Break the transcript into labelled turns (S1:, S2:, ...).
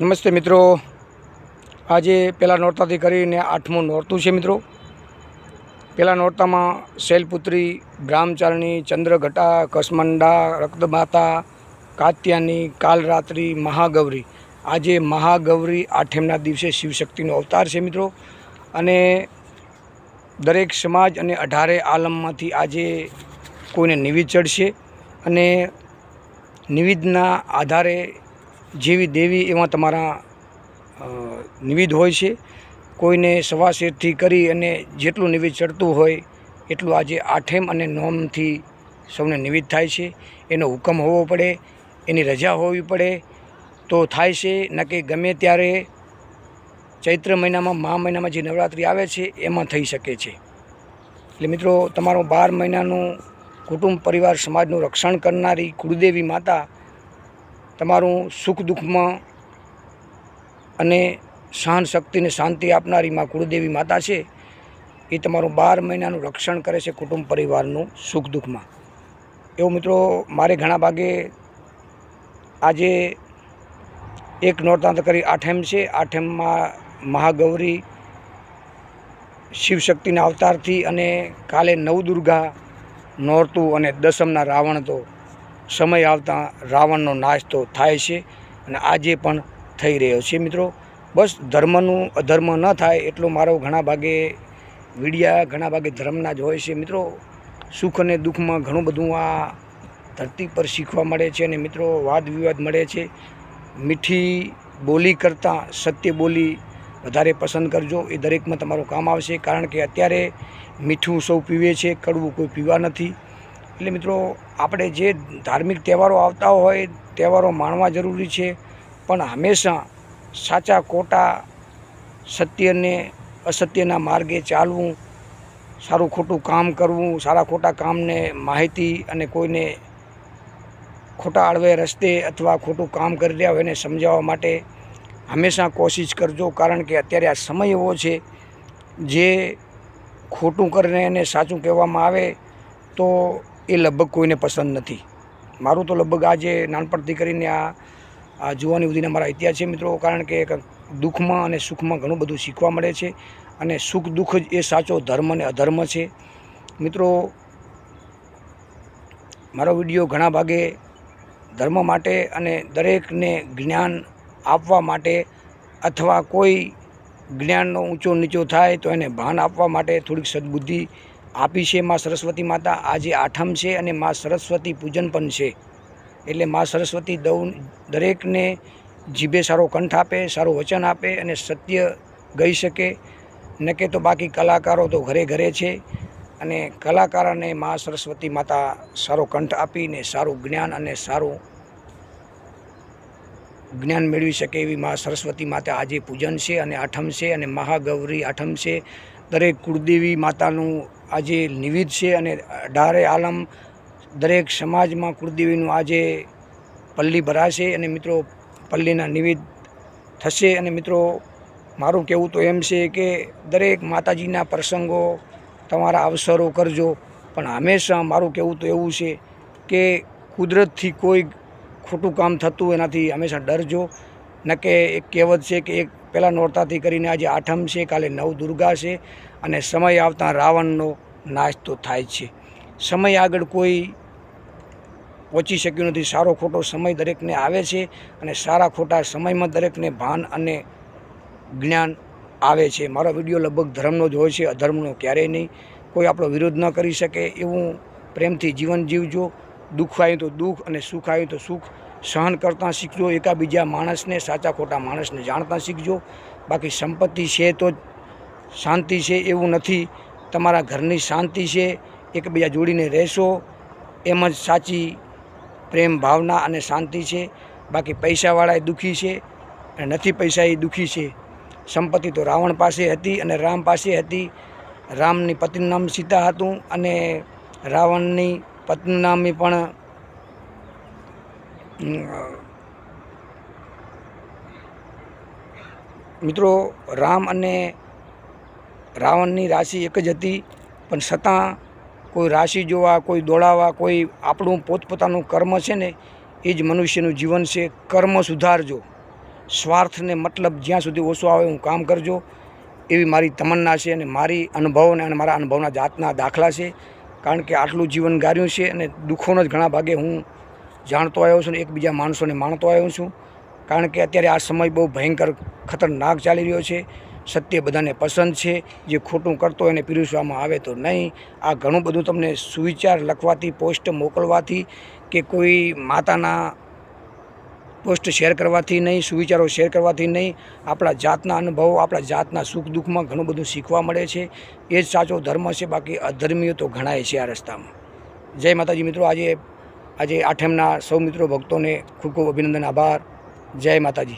S1: નમસ્તે મિત્રો. આજે પહેલાં નોરતાથી કરીને આઠમું નોરતું છે મિત્રો. પહેલાં નોરતામાં શૈલપુત્રી બ્રાહ્મચારણી ચંદ્રઘટા, કસમંડા રક્તમાતા કાત્યાની, કાલરાત્રિ, મહાગૌરી. આજે મહાગૌરી આઠમના દિવસે શિવશક્તિનો અવતાર છે મિત્રો. અને દરેક સમાજ અને અઢારે આલમમાંથી આજે કોઈને નિવેદ ચડશે. અને નિવેદના આધારે જેવી દેવી એમાં તમારા નિવિધ હોય છે. કોઈને સવા શેરથી કરી અને જેટલું નિવિધ ચડતું હોય, એટલું આજે આઠેમ અને નોમથી સૌને નિવિધ થાય છે. એનો હુકમ હોવો પડે, એની રજા હોવી પડે. તો થાય છે, ન કે ગમે ત્યારે ચૈત્ર મહિનામાં મહા મહિનામાં જે નવરાત્રિ આવે છે, એમાં થઈ શકે છે. એટલે મિત્રો, તમારો બાર મહિનાનું કુટુંબ, પરિવાર, સમાજનું રક્ષણ કરનારી કુળદેવી માતા તમારું સુખ દુઃખમાં અને સહન શક્તિને શાંતિ આપનારી માં કુળદેવી માતા છે, એ તમારું બાર મહિનાનું રક્ષણ કરે છે કુટુંબ પરિવારનું સુખ દુઃખમાં. એવું મિત્રો, મારે ઘણા ભાગે આજે એક નોરતાંત કરી આઠેમ છે. આઠેમમાં મહાગૌરી શિવશક્તિના અવતારથી અને કાલે નવદુર્ગા નોરતું અને દસમના રાવણ તો સમય આવતા રાવણનો નાશ તો થાય છે અને આજે પણ થઈ રહ્યો છે મિત્રો. બસ ધર્મનું અધર્મ ન થાય એટલો મારો ઘણા ભાગે વિડિયા, ઘણા ભાગે ધર્મના જ હોય છે મિત્રો. સુખ અને દુઃખમાં ઘણું બધું આ ધરતી પર શીખવા મળે છે અને મિત્રો વાદ વિવાદ મળે છે. મીઠી બોલી કરતાં સત્ય બોલી વધારે પસંદ કરજો, એ દરેકમાં તમારું કામ આવશે. કારણ કે અત્યારે મીઠું સૌ પીવે છે, કડવું કોઈ પીવા નથી. એટલે મિત્રો, આપણે જે ધાર્મિક તહેવારો આવતા હોય, તહેવારો માણવા જરૂરી છે. પણ હંમેશા સાચા, ખોટા સત્યને અસત્યના માર્ગે ચાલવું, સારું ખોટું કામ કરવું, સારા ખોટા કામને માહિતી અને કોઈને ખોટા આડવે રસ્તે અથવા ખોટું કામ કરી રહ્યા હોય એને સમજાવવા માટે હંમેશા કોશિશ કરજો. કારણ કે અત્યારે આ સમય એવો છે, જે ખોટું કરીને એને સાચું કહેવામાં આવે તો એ લગભગ કોઈને પસંદ નથી. મારું તો લગભગ આજે નાનપણથી કરીને આ આ જુવાની સુધીના મારા ઇતિહાસ છે મિત્રો, કારણ કે દુઃખમાં અને સુખમાં ઘણું બધું શીખવા મળે છે અને સુખ દુઃખ જ એ સાચો ધર્મ અને અધર્મ છે. મિત્રો, મારો વીડિયો ઘણા ભાગે ધર્મ માટે અને દરેકને જ્ઞાન આપવા માટે અથવા કોઈ જ્ઞાનનો ઊંચો નીચો થાય તો એને ભાન આપવા માટે થોડીક સદબુદ્ધિ આપી છે માં સરસ્વતી માતા. આજે આઠમ છે અને માં સરસ્વતી પૂજન પણ છે. એટલે માં સરસ્વતી દૌ દરેકને જીભે સારો કંઠ આપે, સારું વચન આપે અને સત્ય ગઈ શકે. ન કે તો બાકી કલાકારો તો ઘરે ઘરે છે. અને કલાકારોને માં સરસ્વતી માતા સારો કંઠ આપીને સારું જ્ઞાન અને સારું જ્ઞાન મેળવી શકે એવી મા સરસ્વતી માતા આજે પૂજન છે અને આઠમ છે અને મહાગૌરી આઠમ છે. દરેક કુળદેવી માતાનું આજે નિવિધ છે અને અઢારે આલમ દરેક સમાજમાં કુળદેવીનું આજે પલ્લી ભરાશે અને મિત્રો પલ્લીના નિવિધ થશે. અને મિત્રો, મારું કહેવું તો એમ છે કે દરેક માતાજીના પ્રસંગો તમારા અવસરો કરજો. પણ હંમેશા મારું કહેવું તો એવું છે કે કુદરતથી કોઈ ખોટું કામ થતું એનાથી હંમેશા ડરજો. ન કે એક કહેવત છે કે એક પહેલાં નોરતાથી કરીને આજે આઠમ છે, કાલે નવ દુર્ગા છે અને સમય આવતા રાવણનો નાશ તો થાય છે. સમય આગળ કોઈ પહોંચી શક્યું નથી. સારો ખોટો સમય દરેકને આવે છે અને સારા ખોટા સમયમાં દરેકને ભાન અને જ્ઞાન આવે છે. મારો વીડિયો લગભગ ધર્મનો જ હોય છે, અધર્મનો ક્યારેય નહીં. કોઈ આપણો વિરોધ ન કરી શકે એવું પ્રેમથી જીવન જીવજો. દુઃખ આવ્યું તો દુઃખ અને સુખ આવ્યું તો સુખ. સહન કરતાં શીખજો, એકાબીજા માણસને, સાચા ખોટા માણસને જાણતા શીખજો. બાકી સંપત્તિ છે તો શાંતિ છે એવું નથી. તમારા ઘરની શાંતિ છે, એકબીજા જોડીને રહેશો. એમ જ સાચી પ્રેમ ભાવના અને શાંતિ છે. બાકી પૈસાવાળા એ દુઃખી છે અને નથી પૈસા એ દુઃખી છે. સંપત્તિ તો રાવણ પાસે હતી અને રામ પાસે હતી. રામની પત્નીનું નામ સીતા હતું અને રાવણની પત્ની નામની પણ મિત્રો, રામ અને રાવણની રાશિ એક જ હતી, પણ છતાં કોઈ રાશિ જોવા, કોઈ દોડાવવા, કોઈ આપણું પોતપોતાનું કર્મ છે ને, એ જ મનુષ્યનું જીવન છે. કર્મ સુધારજો. સ્વાર્થને મતલબ જ્યાં સુધી ઓછો આવે હું કામ કરજો. એવી મારી તમન્ના છે અને મારી અનુભવને અને મારા અનુભવના જાતના દાખલા છે. કારણ કે આટલું જીવન ગાર્યું છે અને દુઃખોનો જ ઘણા ભાગે હું જાણતો આવ્યો છું ને એકબીજા માણસોને માણતો આવ્યો છું. કારણ કે અત્યારે આ સમય બહુ ભયંકર, ખતરનાક ચાલી રહ્યો છે. સત્ય બધાને પસંદ છે. જે ખોટું કરતો એને પીરસવામાં આવે તો નહીં. આ ઘણું બધું તમને સુવિચાર લખવાથી, પોસ્ટ મોકલવાથી કે કોઈ માતાના પોસ્ટ શેર કરવાથી નહીં, સુવિચારો શેર કરવાથી નહીં. આપણા જાતના અનુભવો, આપણા જાતના સુખ દુઃખમાં ઘણું બધું શીખવા મળે છે. એ જ સાચો ધર્મ છે. બાકી અધર્મીઓ તો ઘણાય છે આ રસ્તામાં. જય માતાજી મિત્રો, આજે આજે આઠમના સૌ મિત્રો ભક્તોને ખૂબ ખૂબ અભિનંદન આભાર. જય માતાજી.